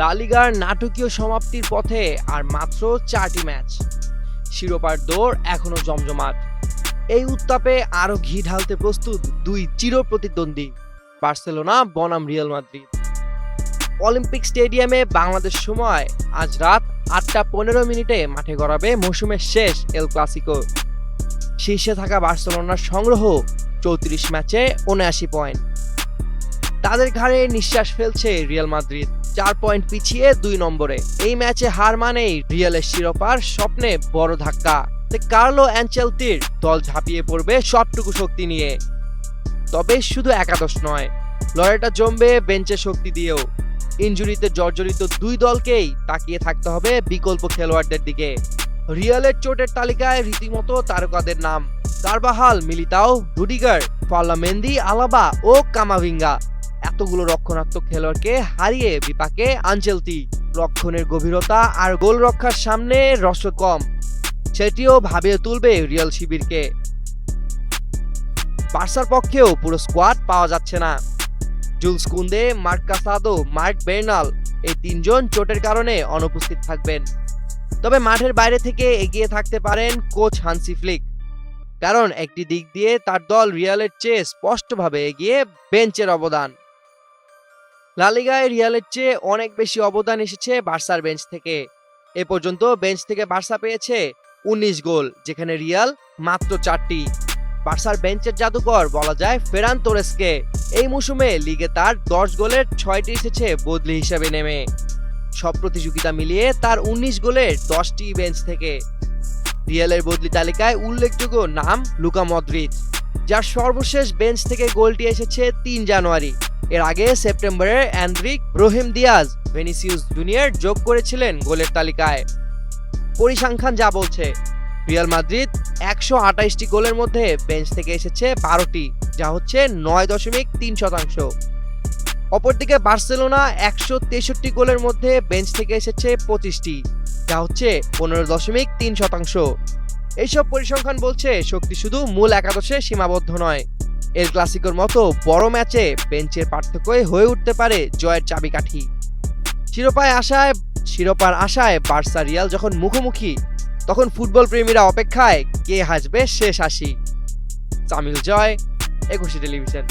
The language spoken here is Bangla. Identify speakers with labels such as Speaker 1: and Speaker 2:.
Speaker 1: লা লিগার নাটকীয় সমাপ্তির পথে আর মাত্র চারটি ম্যাচ। শিরোপার দৌড় এখনও জমজমাট। এই উত্তাপে আরও ঘি ঢালতে প্রস্তুত দুই চির প্রতিদ্বন্দ্বী বার্সেলোনা, বনাম, রিয়াল মাদ্রিদ। অলিম্পিক স্টেডিয়ামে বাংলাদেশ সময় আজ রাত আটটা পনেরো মিনিটে মাঠে গড়াবে মৌসুমের শেষ এল ক্লাসিকো শীর্ষে থাকা বার্সেলোনার সংগ্রহ চৌত্রিশ ম্যাচে উনআশি পয়েন্ট। তাদের ঘাড়ে নিঃশ্বাস ফেলছে রিয়াল মাদ্রিদ। চার পয়েন্ট পিছিয়ে দুই নম্বরে। এই ম্যাচে হার মানেই রিয়ালের শিরোপার স্বপ্নে বড় ধাক্কা। কার্লো অ্যাঞ্চেলতির দল ঝাঁপিয়ে পড়বে সবটুকু শক্তি নিয়ে। তবে শুধু একাদশ নয়, লড়াইটা জমবে বেঞ্চে শক্তি দিয়েও। ইনজুরিতে জর্জরিত দুই দলকেই তাকিয়ে থাকতে হবে বিকল্প খেলোয়াড়দের দিকে। রিয়ালের চোটের তালিকায় রীতিমতো তারকাদের নাম। Carvajal Militao, Rudiger Ferland Mendy Alaba ও কামাভিঙ্গা। এতগুলো রক্ষণাত্মক খেলোয়াড়কে হারিয়ে বিপাকে আঞ্চেলতি রক্ষণের গভীরতা আর গোল রক্ষার সামনে রসদ কম, সেটিও ভাবিয়ে তুলবে রিয়াল শিবিরকে। বার্সার পক্ষেও পুরো স্কোয়াড পাওয়া যাচ্ছে না। Jules Kounde, Marc Casado Marc Bernal এই তিনজন চোটের কারণে অনুপস্থিত থাকবেন। তবে মাঠের বাইরে থেকে এগিয়ে থাকতে পারেন কোচ হানসি ফ্লিক। কারণ একটি দিক দিয়ে তার দল রিয়ালের চেয়ে স্পষ্টভাবে এগিয়ে বেঞ্চের অবদান। লালিগায় রিয়ালের চেয়ে অনেক বেশি অবদান এসেছে বার্সার বেঞ্চ থেকে। এ পর্যন্ত বেঞ্চ থেকে বার্সা পেয়েছে উনিশ গোল, যেখানে রিয়াল মাত্র চারটি। বার্সার বেঞ্চের জাদুকর বলা যায় ফেরান তোরেসকে এই মৌসুমে লিগে তার দশ গোলের ছয়টি এসেছে বদলি হিসেবে নেমে। সব প্রতিযোগিতা মিলিয়ে তার উনিশ গোলের দশটি বেঞ্চ থেকে। রিয়ালের বদলি তালিকায় উল্লেখযোগ্য নাম লুকা মদ্রিচ যার সর্বশেষ বেঞ্চ থেকে গোলটি এসেছে তিন জানুয়ারি। এর আগে সেপ্টেম্বরে Endrick Brahim Diaz Vinicius Junior যোগ করেছিলেন গোলের তালিকায়। পরিসংখ্যান যা বলছে, রিয়াল মাদ্রিদ একশো আঠাইশটি গোলের মধ্যে বেঞ্চ থেকে এসেছে বারোটি, যা হচ্ছে নয় দশমিক তিন শতাংশ। অপরদিকে বার্সেলোনা একশো তেষট্টি গোলের মধ্যে বেঞ্চ থেকে এসেছে পঁচিশটি, যা হচ্ছে পনেরো দশমিক তিন শতাংশ। এইসব পরিসংখ্যান বলছে, শক্তি শুধু মূল একাদশে সীমাবদ্ধ নয়। এর ক্লাসিকোর মতো বড় ম্যাচে বেঞ্চের পার্থক্যই হয়ে উঠতে পারে জয়ের চাবিকাঠি। শিরোপায় আশায় শিরোপার আশায় বার্সা রিয়াল যখন মুখোমুখি, তখন ফুটবল প্রেমীরা অপেক্ষায় কে হাসবে শেষ হাসি। তামিল জয়, একুশে টেলিভিশন।